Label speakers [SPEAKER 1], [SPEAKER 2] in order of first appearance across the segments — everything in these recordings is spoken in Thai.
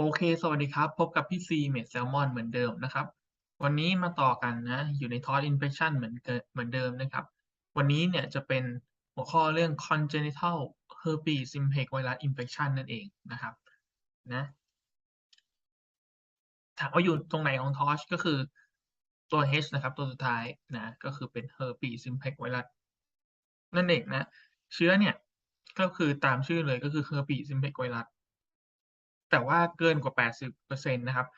[SPEAKER 1] โอเค สวัสดีครับ พบกับพี่ซีเมดแซลมอนเหมือนเดิมนะครับ วันนี้มาต่อกันนะ อยู่ในคอร์ส infection เหมือนเหมือนเดิมนะครับ วันนี้เนี่ยจะเป็นหัวข้อเรื่อง congenital herpes simplex virus infection นั่นเองนะครับ นะ ถามว่าอยู่ตรงไหนของทอชก็คือตัว H นะครับ ตัวสุดท้ายนะ ก็คือเป็น herpes simplex virus นั่นเองนะ เชื้อเนี่ย ก็คือตามชื่อเลยก็คือ herpes simplex virus แต่ว่าเกินกว่า 80%นะครับ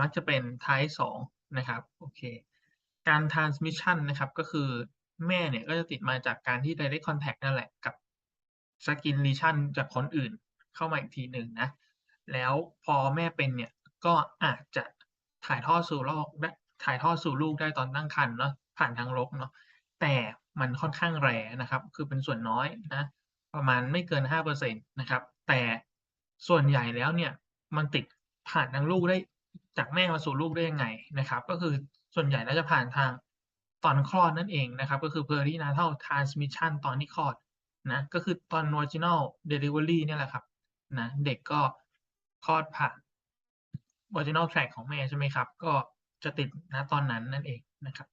[SPEAKER 1] มักจะเป็น type 2นะครับ โอเค การ transmission นะครับ ก็คือแม่เนี่ยก็จะติดมาจากการที่ direct contact นั่นแหละกับ skin lesion จากคนอื่นเข้ามาอีกทีหนึ่งนะ แล้วพอแม่เป็นเนี่ย ก็อาจจะถ่ายทอดสู่ลูกได้ถ่ายทอดสู่ลูกได้ตอนตั้งครรภ์เนาะ ผ่านทางรกเนาะ แต่มันค่อนข้างแรนะครับ คือเป็นส่วนน้อยนะ ประมาณไม่เกิน 5%นะครับ แต่ ส่วนใหญ่แล้วเนี่ยมันติดผ่านทางลูกได้จากแม่มาสู่ลูกได้ยังไงนะครับ ก็คือส่วนใหญ่แล้วจะผ่านทางตอนคลอดนั่นเองนะครับ ก็คือ perinatal transmission ตอนที่คลอดนะก็คือตอน vaginal delivery เนี่ยแหละครับนะเด็กก็คลอดผ่าน vaginal tract ของแม่ใช่ไหมครับ ก็จะติดณตอนนั้นนั่นเองนะครับ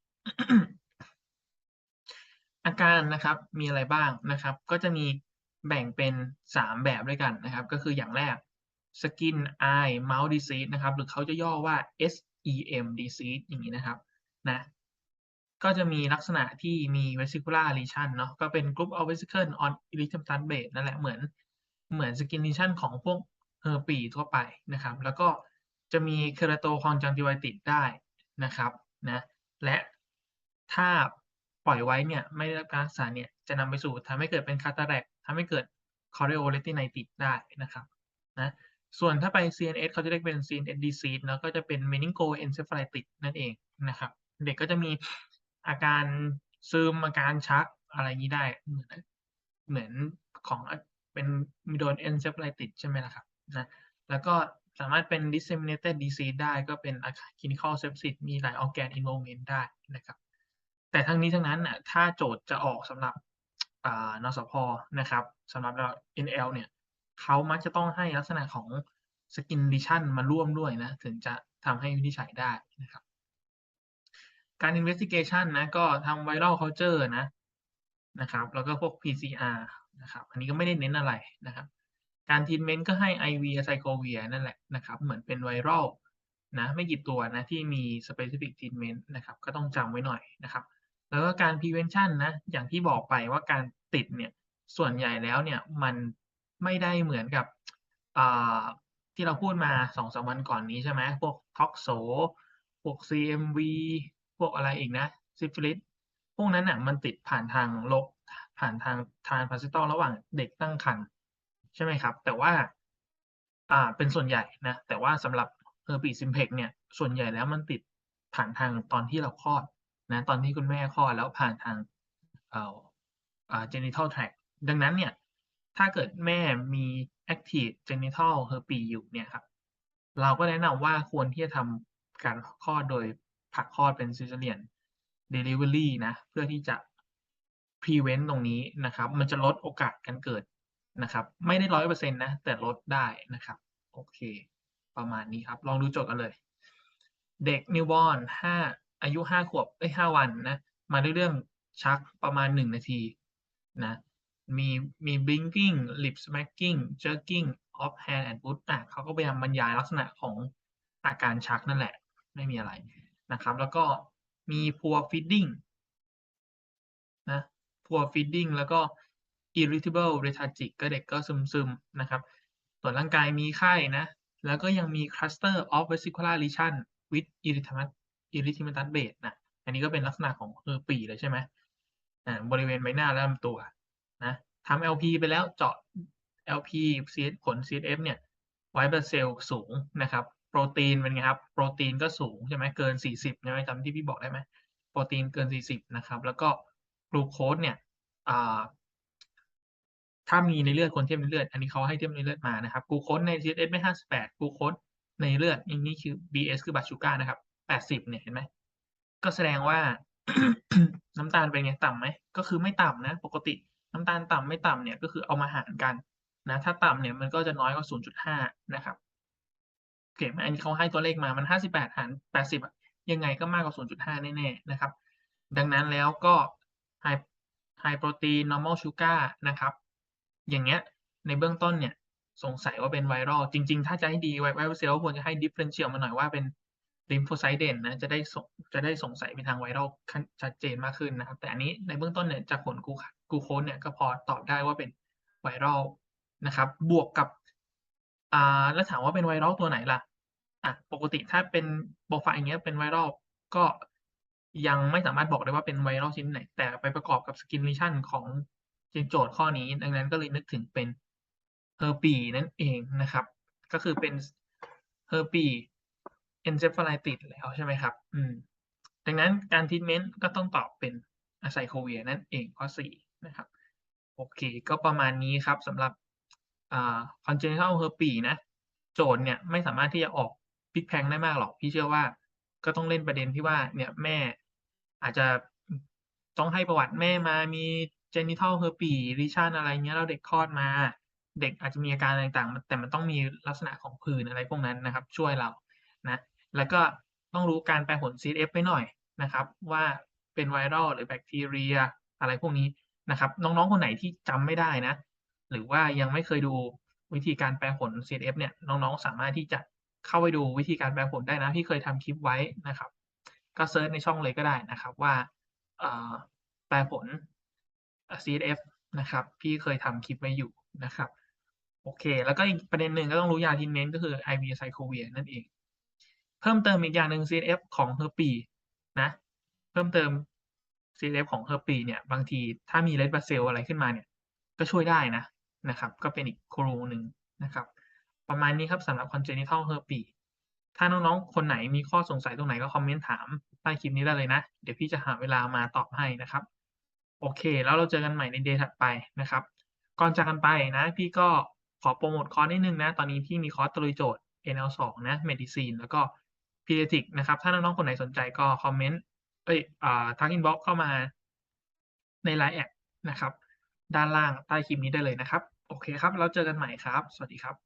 [SPEAKER 1] อาการนะครับมีอะไรบ้างนะครับ ก็จะมี แบ่งเป็น 3 แบบด้วยกันนะครับ ก็คืออย่างแรก Skin Eye Mouth Disease นะครับ หรือเขาจะย่อว่า SEM Disease อย่างนี้นะครับนะก็จะมีลักษณะที่มี vesicular lesion เนาะก็เป็น group of vesicle on erythematous bed นั่นแหละเหมือนเหมือน skin lesion ของพวก herpes ทั่วไปนะครับ แล้วก็จะมี keratoconjunctivitis ได้นะครับนะและถ้าปล่อยไว้เนี่ยไม่ได้รับการรักษาเนี่ยจะนำไปสู่ทำให้เกิดเป็น cataract ทำให้เกิด chorioretinitis ได้นะครับนะส่วนถ้าไป CNS เขาจะเรียกเป็น CNS disease แล้วก็จะเป็น meningoencephalitis นั่นเองนะครับ เด็กก็จะมีอาการซึมอาการชักอะไรนี้ได้เหมือนเหมือนของเป็นมีโดน encephalitis ใช่ไหมล่ะครับนะแล้วก็สามารถเป็น disseminated disease ได้ก็เป็น clinical sepsis มีหลาย organ involvement ได้นะครับ แต่ทั้งนี้ทั้งนั้นน่ะถ้าโจทย์จะออกสำหรับ นสพนะครับสำหรับเรา NL เนี่ยเขามักจะต้องให้ลักษณะของ skin lesion มาร่วมด้วยนะ ถึงจะทำให้วินิจฉัยได้นะครับ การ investigation นะ ก็ทำ viral culture นะนะครับ แล้วก็พวก PCR นะครับ อันนี้ก็ไม่ได้เน้นอะไรนะครับ การ treatment ก็ให้ IV acyclovir นั่นแหละนะครับ เหมือนเป็น viral นะ ไม่กี่ตัวนะ ที่มี specific treatment นะครับ ก็ต้องจำไว้หน่อยนะครับ แล้วก็การ prevention นะ อย่างที่บอกไปว่าการติดเนี่ย ส่วนใหญ่แล้วเนี่ยมันไม่ได้เหมือนกับที่เราพูดมา2-3วันก่อนนี้ใช่ไหมพวก toxo พวก CMV พวกอะไรอีกนะซิฟิลิสพวกนั้นน่ะมันติดผ่านทางรกผ่านทางทานพาราซิตอลระหว่างเด็กตั้งครรภ์ใช่ไหมครับ แต่ว่าอ่าเป็นส่วนใหญ่นะ แต่ว่าสำหรับ herpes simplex เนี่ย ส่วนใหญ่แล้วมันติดผ่านทางตอนที่เราคลอด นะตอนที่คุณแม่คลอดแล้วผ่านทางเอ่ออ่า genital tract ดังนั้นเนี่ย ถ้าเกิดแม่มี active genital herpes อยู่เนี่ยครับ เราก็แนะนำว่าควรที่จะทำการคลอดโดยผ่าคลอดเป็น cesarean delivery นะ เพื่อที่จะ prevent ตรงนี้นะครับ มันจะลดโอกาสการเกิดนะครับ ไม่ได้100%นต์นะ แต่ลดได้นะครับ โอเค ประมาณนี้ครับ ลองดูโจทย์กันเลย เด็ก newborn 5อา อายุ5ขวบเอ้ย5วันนะมาด้วยเรื่องชักประมาณ1นาทีนะมีมี blinking lip smacking jerking of hand and foot อะเขาก็พยายามบรรยายลักษณะของอาการชักนั่นแหละ ไม่มีอะไรนะครับ แล้วก็มี poor feeding นะ poor feeding แล้วก็ irritable lethargic ก็เด็กก็ซึมๆนะครับตรวจร่างกายมีไข้นะ แล้วก็ยังมี cluster of vesicular lesion with erythematous erythematous bed นะอันนี้ก็เป็นลักษณะของ herpes เลยใช่ไหมอ่าบริเวณใบหน้าและลำตัวนะทำ LP ไปแล้วเจาะ LP CS ผล CSF เนี่ย white blood cell สูงนะครับโปรตีนเป็นไงครับโปรตีนก็สูงใช่ไหมเกิน 40ใช่ไหมจำที่พี่บอกได้ไหมโปรตีนเกิน 40นะครับแล้วก็กลูโคสเนี่ยถ้ามีในเลือดคนเทียบในเลือด อันนี้เขาให้เทียบในเลือดมานะครับกลูโคสใน CSF ไม่58กลูโคสในเลือดอย่างนี้คือ BS คือบัตชูก้านะครับ 80เนี่ยเห็นไหมก็แสดงว่าน้ำตาลเป็นไงต่ำไหมก็คือไม่ต่ำนะ ปกติน้ำตาลต่ำไม่ต่ำเนี่ยก็คือเอามาหารกันนะถ้าต่ำเนี่ยมันก็จะน้อยกว่า 0.5 นะครับเห็นไหมอันนี้เขาให้ตัวเลขมามัน 58 หาร 80อะยังไงก็มากกว่า 0.5 แน่ๆนะครับ ดังนั้นแล้วก็ High High Protein Normal Sugar นะครับ อย่างเงี้ยในเบื้องต้นเนี่ย สงสัยว่าเป็น Viral จริง ๆ ถ้าจะให้ดี White Blood Cell ควรจะให้ Differential มาหน่อยว่าเป็น Lymphocyte เด่นนะจะได้สงจะได้สงสัยไปทาง Viral ขั้นชัดเจนมากขึ้นนะครับ แต่อันนี้ในเบื้องต้นเนี่ยจากผลกูกูโคสเนี่ยก็พอตอบได้ว่าเป็น Viral นะครับ บวกกับอ่าแล้วถามว่าเป็น Viral ตัวไหนล่ะ?อะปกติถ้าเป็นโปรไฟล์อย่างเงี้ยเป็น Viral ก็ยังไม่สามารถบอกได้ว่าเป็น Viral ชนิดไหน แต่ไปประกอบกับ Skin Lesion ของโจทย์ข้อนี้ ดังนั้นก็เลยนึกถึงเป็น Herpes นั่นเองนะครับ ก็คือเป็น Herpes encephalitis แล้วใช่ไหมครับ?อืม ดังนั้นการ Treatment ก็ต้องตอบเป็น Acyclovir นั่นเองข้อ4นะครับ โอเค ก็ประมาณนี้ครับสำหรับอ่า Congenital Herpes นะ โจทย์เนี่ยไม่สามารถที่จะออกพิกแพงได้มากหรอก พี่เชื่อว่าก็ต้องเล่นประเด็นที่ว่าเนี่ยแม่อาจจะต้องให้ประวัติแม่มามี Genital Herpes Lesion อะไรเงี้ยแล้วเด็กคลอดมา เด็กอาจจะมีอาการอะไรต่างๆ แต่มันต้องมีลักษณะของผื่นอะไรพวกนั้นนะครับ ช่วยเรานะ แล้วก็ต้องรู้การแปลผล CSF ไว้หน่อยนะครับ ว่าเป็น Viral หรือแบคทีเรีย อะไรพวกนี้นะครับ น้องๆ คนไหนที่จำไม่ได้นะ หรือว่ายังไม่เคยดูวิธีการแปลผล CSF เนี่ยน้องๆ สามารถที่จะเข้าไปดูวิธีการแปลผลได้นะพี่เคยทำคลิปไว้นะครับ ก็เซิร์ชในช่องเลยก็ได้นะครับว่าแปลผล CSF นะครับ พี่เคยทำคลิปไว้อยู่นะครับ โอเค แล้วก็อีกประเด็นหนึ่งก็ต้องรู้ยา Treatment ก็คือ IV Acyclovir นั่นเอง เพิ่มเติมอีกอย่างหนึ่ง CSF ของ Herpes นะ เพิ่มเติม CSF ของ Herpes เนี่ย บางทีถ้ามี Red Blood Cell อะไรขึ้นมาเนี่ย ก็ช่วยได้นะนะครับ ก็เป็นอีกครูหนึ่งนะครับ ประมาณนี้ครับสำหรับ Congenital Herpes ถ้าน้องๆ คนไหนมีข้อสงสัยตรงไหนก็คอมเมนต์ถามใต้คลิปนี้ได้เลยนะ เดี๋ยวพี่จะหาเวลามาตอบให้นะครับ โอเค แล้วเราเจอกันใหม่ใน Day ถัดไปนะครับ ก่อนจากกันไปนะ พี่ก็ขอโพรโมตคอร์สนิดนึงนะ ตอนนี้พี่มีคอร์สตะลุยโจทย์ NL2 นะ Medicine แล้วก็ พีเดติกนะครับ ถ้าน้องๆคนไหนสนใจก็คอมเมนต์เอ้ยอ่าทักอินบ็อกเข้ามาในไลน์แอดนะครับ ด้านล่างใต้คลิปนี้ได้เลยนะครับ โอเคครับ แล้วเจอกันใหม่ครับ สวัสดีครับ